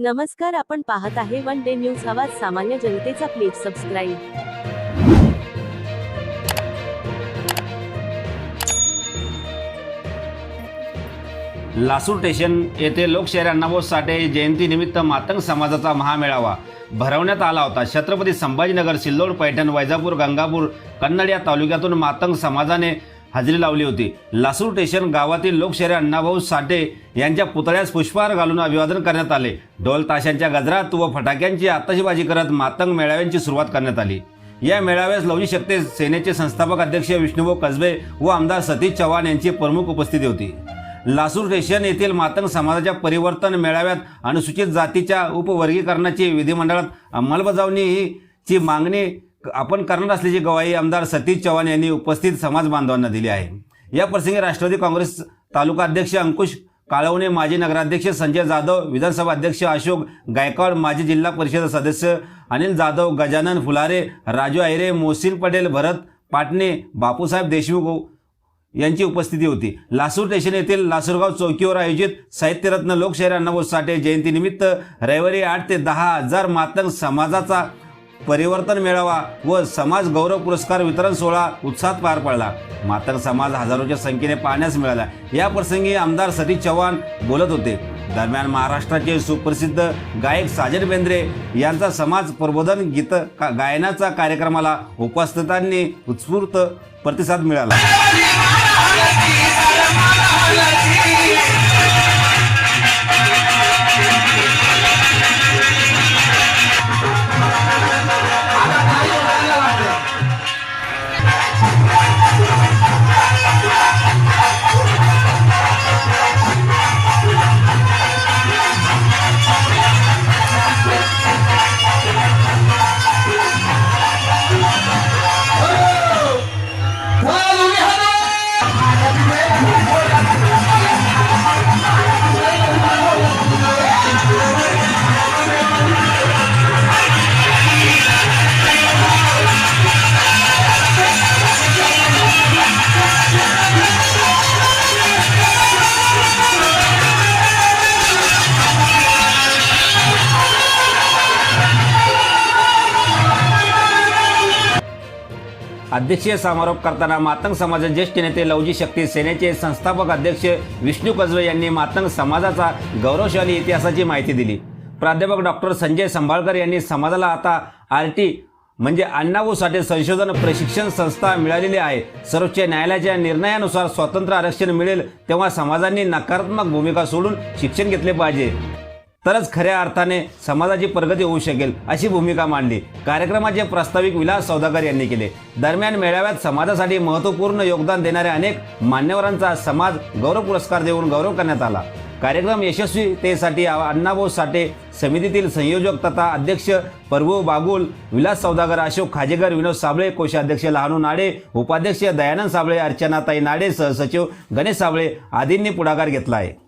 नमस्कार आपण पाहत आहे वन डे न्यूज आवाज सामान्य जनतेचा प्लीज सबस्क्राईब लासूर स्टेशन येथे लोकशाहीर अण्णाभाऊ साठे जयंतीनिमित्त मातंग समाजाचा महामेळावा भरवण्यात आला होता. छत्रपती संभाजीनगर सिल्लोड पैठण वैजापूर गंगापूर कन्नड या तालुक्यातून मातंग समाजाने हजेरी लावली होती. लासूर स्टेशन गावातील लोकशाहीर अण्णाभाऊ साठे यांच्या पुतळ्यास पुष्पहार घालून अभिवादन करण्यात आले. ढोल ताशांच्या गजरात व फटाक्यांची आतषबाजी करत मातंग मेळाव्यांची सुरुवात करण्यात आली. या मेळाव्यास लवणी शक्ते सेनेचे संस्थापक अध्यक्ष विष्णुभाऊ कसबे व आमदार सतीश चव्हाण यांची प्रमुख उपस्थिती होती. लासूर स्टेशन येथील मातंग समाजाच्या परिवर्तन मेळाव्यात अनुसूचित जातीच्या उपवर्गीकरणाची विधिमंडळात अंमलबजावणीची मागणी आपण करणार असल्याची गवाही आमदार सतीश चव्हाण यांनी उपस्थित समाज बांधवांना दिली आहे. या प्रसंगी राष्ट्रवादी काँग्रेस तालुका अध्यक्ष अंकुश काळवणे माजी नगराध्यक्ष संजय जाधव विधानसभा अध्यक्ष अशोक गायकवाड माजी जिल्हा परिषद सदस्य अनिल जाधव गजानन फुलारे राजू आयरे मोहसिन पटेल भरत पाटणे बापूसाहेब देशमुख यांची उपस्थिती होती. लासूर स्टेशन येथील लासूरगाव चौकीवर आयोजित साहित्यरत्न लोकशाहीर अण्णाभाऊ साठे जयंतीनिमित्त रविवारी आठ ते दहा हजार मातंग समाजाचा परिवर्तन मेळावा व समाज गौरव पुरस्कार वितरण सोहळा उत्साहात पार पडला. मात्र समाज हजारोच्या संख्येने पाहण्यास मिळाला. या प्रसंगी आमदार सतीश चव्हाण बोलत होते. दरम्यान महाराष्ट्राचे सुप्रसिद्ध गायक साजन बेंद्रे यांचा समाज प्रबोधन गीत का- गायनाचा कार्यक्रमाला उपस्थितांनी उत्स्फूर्त प्रतिसाद मिळाला. अध्यक्षीय समारोप करताना मातंग समाजाचे ज्येष्ठ नेते लवजी शक्ती सेनेचे संस्थापक अध्यक्ष विष्णू कसबे यांनी मातंग समाजाचा गौरवशाली इतिहासाची माहिती दिली. प्राध्यापक डॉक्टर संजय संभाळकर यांनी समाजाला आता आर टी म्हणजे अण्णाभाऊ साठे संशोधन प्रशिक्षण संस्था मिळालेली आहे. सर्वोच्च न्यायालयाच्या निर्णयानुसार स्वतंत्र आरक्षण मिळेल तेव्हा समाजांनी नकारात्मक भूमिका सोडून शिक्षण घेतले पाहिजे. तरच खऱ्या अर्थाने समाजाची प्रगती होऊ शकेल अशी भूमिका मांडली. कार्यक्रमाचे प्रास्ताविक विलास सौदागर यांनी केले. दरम्यान मेळाव्यात समाजासाठी महत्त्वपूर्ण योगदान देणाऱ्या अनेक मान्यवरांचा समाज गौरव पुरस्कार देऊन गौरव करण्यात आला. कार्यक्रम यशस्वीतेसाठी अण्णाभाऊ साठे समितीतील संयोजक तथा अध्यक्ष प्रभू बागुल विलास सौदागर अशोक खाजेकर विनोद साबळे कोषाध्यक्ष लहानू नाडे उपाध्यक्ष दयानंद साबळे अर्चनाताई नाडे सहसचिव गणेश साबळे आदींनी पुढाकार घेतला आहे